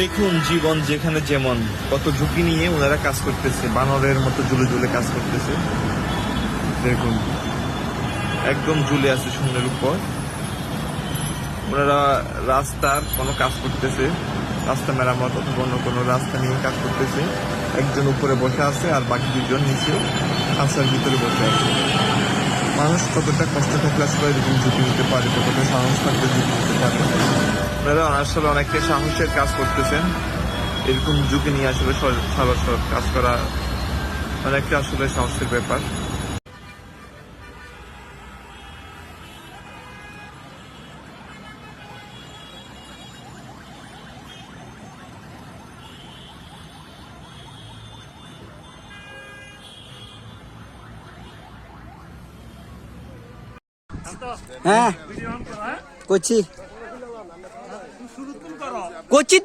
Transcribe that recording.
দেখুন জীবন যেখানে যেমন, কত ঝুঁকি নিয়ে ওনারা কাজ করতেছে, বানরের মতো জুলে জুলে কাজ করতেছে। দেখুন, একদম ঝুলে আছে শূন্যের উপর। ওনারা রাস্তার কোনো কাজ করতেছে, রাস্তা মেরামত অথবা অন্য কোনো রাস্তা নিয়ে কাজ করতেছে। একজন উপরে বসে আছে আর বাকি দুজন নিচে খাঁচার ভিতরে বসে আছে। মানুষ কতটা কষ্ট থাকলে আসলে এরকম ঝুঁকি নিতে পারে, কতটা সাহস থাকলে ঝুঁকি নিতে পারে? ওনারা আসলে অনেকটা সাহসের কাজ করতেছেন। এরকম ঝুঁকি নিয়ে আসলে সর- কাজ করা অনেকটা আসলে সাহসের ব্যাপার। হ্যাঁ করছি। করছি